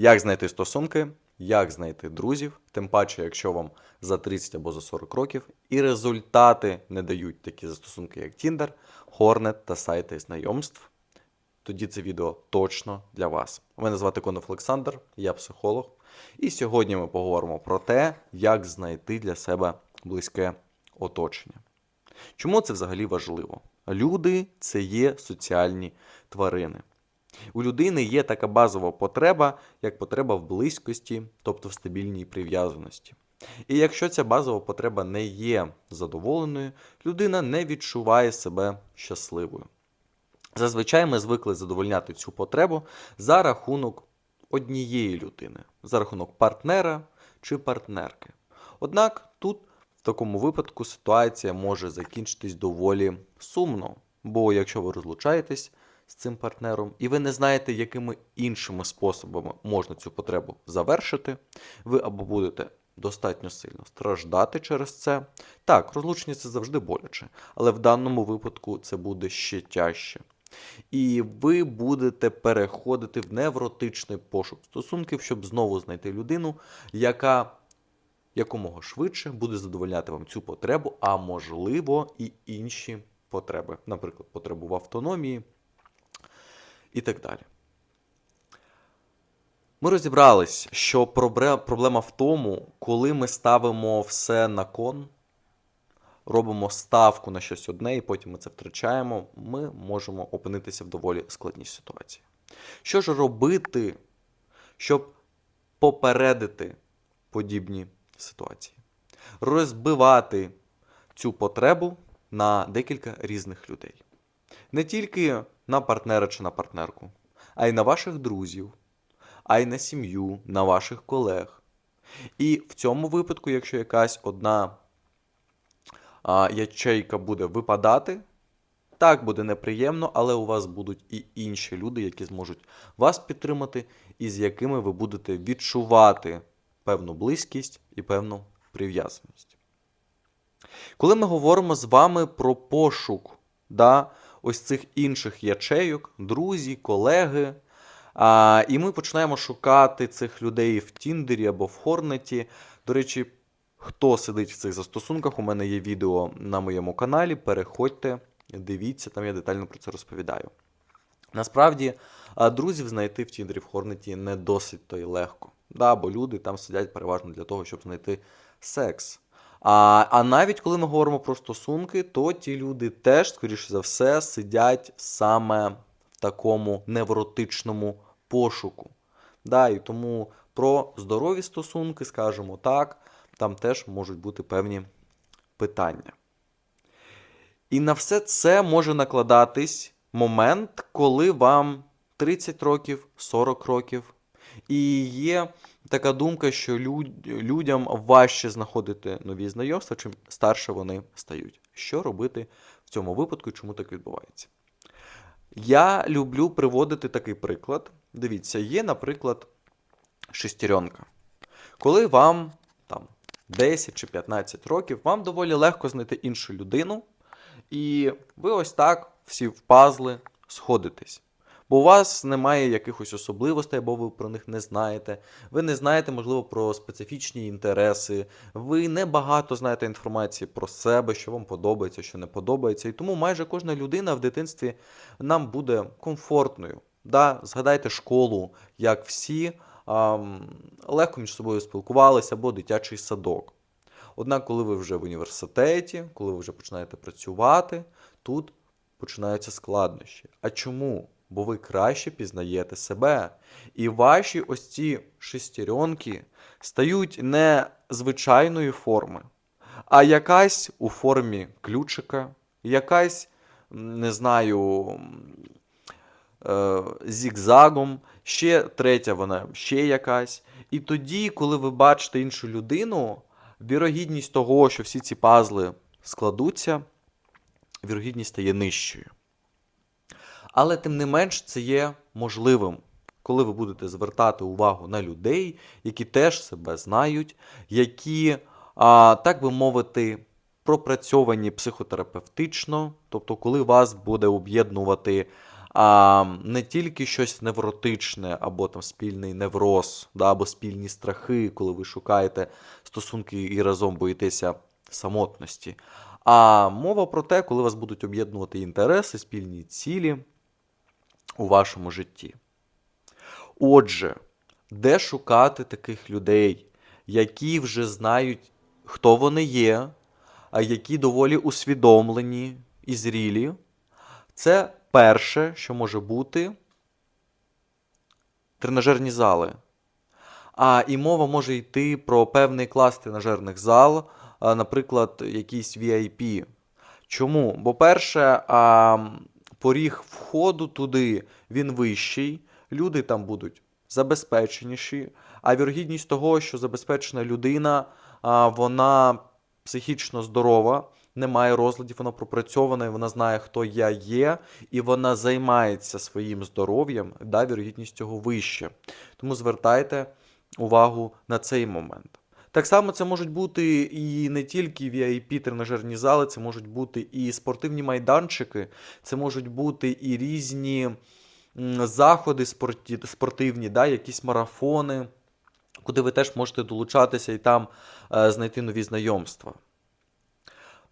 Як знайти стосунки, як знайти друзів, тим паче, якщо вам за 30 або за 40 років, і результати не дають такі застосунки, як Tinder, Hornet та сайти знайомств, тоді це відео точно для вас. Мене звати Конов Олександр, я психолог. І сьогодні ми поговоримо про те, як знайти для себе близьке оточення. Чому це взагалі важливо? Люди це є соціальні тварини. У людини є така базова потреба, як потреба в близькості, тобто в стабільній прив'язаності. І якщо ця базова потреба не є задоволеною, людина не відчуває себе щасливою. Зазвичай ми звикли задовольняти цю потребу за рахунок однієї людини, за рахунок партнера чи партнерки. Однак тут в такому випадку ситуація може закінчитись доволі сумно, бо якщо ви розлучаєтесь з цим партнером і ви не знаєте, якими іншими способами можна цю потребу завершити, ви або будете достатньо сильно страждати через це. Так, розлучення це завжди боляче, але в даному випадку це буде ще тяжче. І ви будете переходити в невротичний пошук стосунків, щоб знову знайти людину, яка якомога швидше буде задовольняти вам цю потребу, а можливо і інші потреби, наприклад, потребу в автономії і так далі. Ми розібрались, що проблема в тому, коли ми ставимо все на кон, робимо ставку на щось одне, і потім ми це втрачаємо, ми можемо опинитися в доволі складній ситуації. Що ж робити, щоб попередити подібні ситуації? Розбивати цю потребу на декілька різних людей. Не тільки на партнера чи на партнерку, а й на ваших друзів, а й на сім'ю, на ваших колег. І в цьому випадку, якщо якась одна а, ячейка буде випадати, так буде неприємно, але у вас будуть і інші люди, які зможуть вас підтримати, і з якими ви будете відчувати певну близькість і певну прив'язаність. Коли ми говоримо з вами про пошук да, ось цих інших ячейок, друзі, колеги, а, і ми починаємо шукати цих людей в Тіндері або в Хорнеті. До речі, хто сидить в цих застосунках, у мене є відео на моєму каналі. Переходьте, дивіться, там я детально про це розповідаю. Насправді, друзів знайти в Тіндері в Хорнеті не досить то й легко. Да, бо люди там сидять переважно для того, щоб знайти секс. А, а навіть коли ми говоримо про стосунки, то ті люди теж, скоріше за все, сидять саме в такому невротичному пошуку. Да, і тому про здорові стосунки, скажімо так, там теж можуть бути певні питання. І на все це може накладатись момент, коли вам 30 років, 40 років. І є така думка, що люд- людям важче знаходити нові знайомства, чим старше вони стають. Що робити в цьому випадку чому так відбувається? Я люблю приводити такий приклад. Дивіться, є, наприклад, шестеренка. Коли вам там 10 чи 15 років, вам доволі легко знайти іншу людину, і ви ось так всі в пазли сходитесь. Бо у вас немає якихось особливостей, або ви про них не знаєте. Ви не знаєте, можливо, про специфічні інтереси. Ви не багато знаєте інформації про себе, що вам подобається, що не подобається. І тому майже кожна людина в дитинстві нам буде комфортною. Да? Згадайте школу, як всі ам, легко між собою спілкувалися, або дитячий садок. Однак, коли ви вже в університеті, коли ви вже починаєте працювати, тут починаються складнощі. А чому? Бо ви краще пізнаєте себе. І ваші ось ці шестеренки стають не звичайної форми, а якась у формі ключика, якась, не знаю, е, зігзагом, ще третя вона ще якась. І тоді, коли ви бачите іншу людину, вірогідність того, що всі ці пазли складуться, вірогідність стає нижчою. Але тим не менш це є можливим, коли ви будете звертати увагу на людей, які теж себе знають, які, а, так би мовити, пропрацьовані психотерапевтично, тобто, коли вас буде об'єднувати а не тільки щось невротичне, або там спільний невроз, да, або спільні страхи, коли ви шукаєте стосунки і разом боїтеся самотності. А мова про те, коли вас будуть об'єднувати інтереси, спільні цілі у вашому житті. Отже, де шукати таких людей, які вже знають, хто вони є, а які доволі усвідомлені і зрілі, це перше, що може бути тренажерні зали. А і мова може йти про певний клас тренажерних зал, наприклад, якийсь VIP. Чому? Бо перше, поріг входу туди він вищий, люди там будуть забезпеченіші, а вірогідність того, що забезпечена людина, вона психічно здорова, не має розладів, вона пропрацьована, вона знає, хто я є, і вона займається своїм здоров'ям, да, вірогідність цього вище. Тому звертайте увагу на цей момент. Так само це можуть бути і не тільки VIP тренажерні зали, це можуть бути і спортивні майданчики, це можуть бути і різні заходи спортивні, да, якісь марафони, куди ви теж можете долучатися і там е, знайти нові знайомства.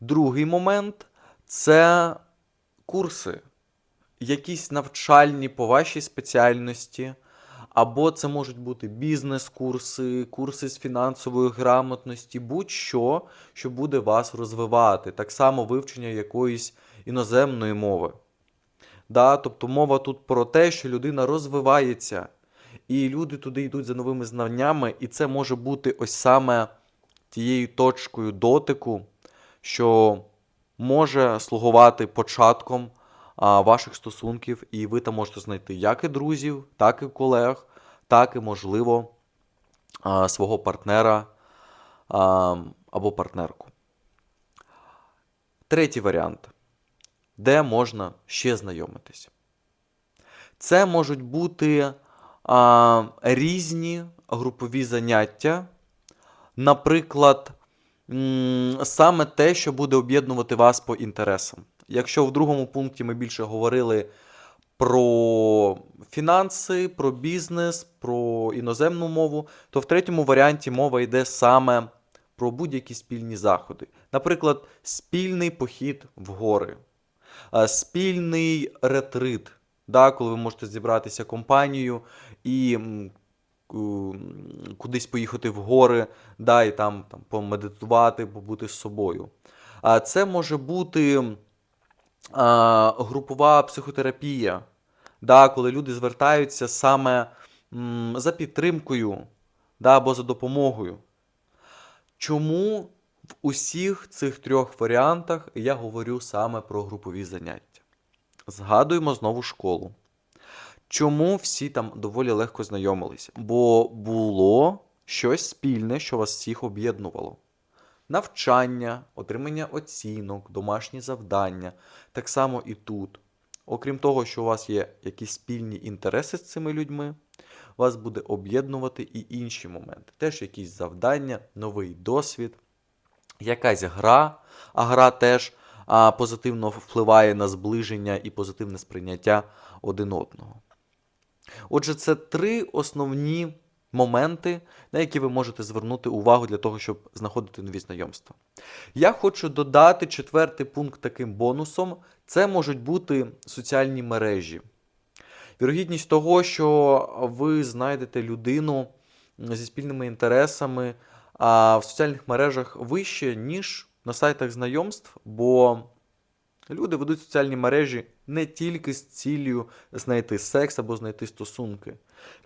Другий момент це курси, якісь навчальні по вашій спеціальності, або це можуть бути бізнес-курси, курси з фінансової грамотності, будь-що, що буде вас розвивати. Так само вивчення якоїсь іноземної мови. Да? Тобто мова тут про те, що людина розвивається, і люди туди йдуть за новими знаннями, і це може бути ось саме тією точкою дотику, що може слугувати початком ваших стосунків, і ви там можете знайти як і друзів, так і колег, так і, можливо, свого партнера або партнерку. Третій варіант, де можна ще знайомитись. Це можуть бути а, різні групові заняття, наприклад, саме те, що буде об'єднувати вас по інтересам. Якщо в другому пункті ми більше говорили про фінанси, про бізнес, про іноземну мову, то в третьому варіанті мова йде саме про будь-які спільні заходи. Наприклад, спільний похід в гори, спільний ретрит, да, коли ви можете зібратися компанією і кудись поїхати в гори, да, і там, там помедитувати, побути з собою. А це може бути групова психотерапія, да, коли люди звертаються саме за підтримкою да, або за допомогою. Чому в усіх цих трьох варіантах я говорю саме про групові заняття? Згадуємо знову школу. Чому всі там доволі легко знайомилися? Бо було щось спільне, що вас всіх об'єднувало. Навчання, отримання оцінок, домашні завдання. Так само і тут. Окрім того, що у вас є якісь спільні інтереси з цими людьми, вас буде об'єднувати і інші моменти. Теж якісь завдання, новий досвід, якась гра, а гра теж а, позитивно впливає на зближення і позитивне сприйняття один одного. Отже, це три основні моменти, на які ви можете звернути увагу для того, щоб знаходити нові знайомства. Я хочу додати четвертий пункт таким бонусом: це можуть бути соціальні мережі. Вірогідність того, що ви знайдете людину зі спільними інтересами в соціальних мережах вище, ніж на сайтах знайомств, бо люди ведуть соціальні мережі не тільки з ціллю знайти секс або знайти стосунки.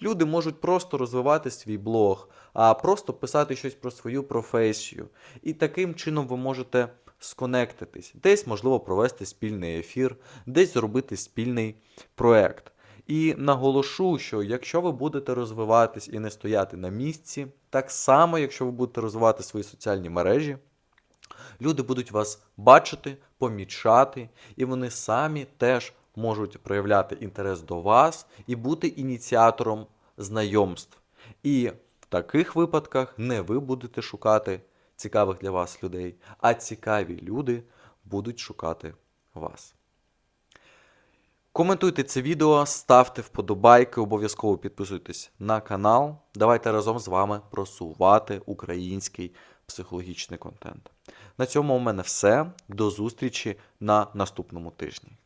Люди можуть просто розвивати свій блог, а просто писати щось про свою професію. І таким чином ви можете сконектитись. Десь, можливо, провести спільний ефір, десь зробити спільний проект. І наголошу, що якщо ви будете розвиватись і не стояти на місці, так само, якщо ви будете розвивати свої соціальні мережі, люди будуть вас бачити, помічати, і вони самі теж можуть проявляти інтерес до вас і бути ініціатором знайомств. І в таких випадках не ви будете шукати цікавих для вас людей, а цікаві люди будуть шукати вас. Коментуйте це відео, ставте вподобайки, обов'язково підписуйтесь на канал. Давайте разом з вами просувати український психологічний контент. На цьому у мене все. До зустрічі на наступному тижні.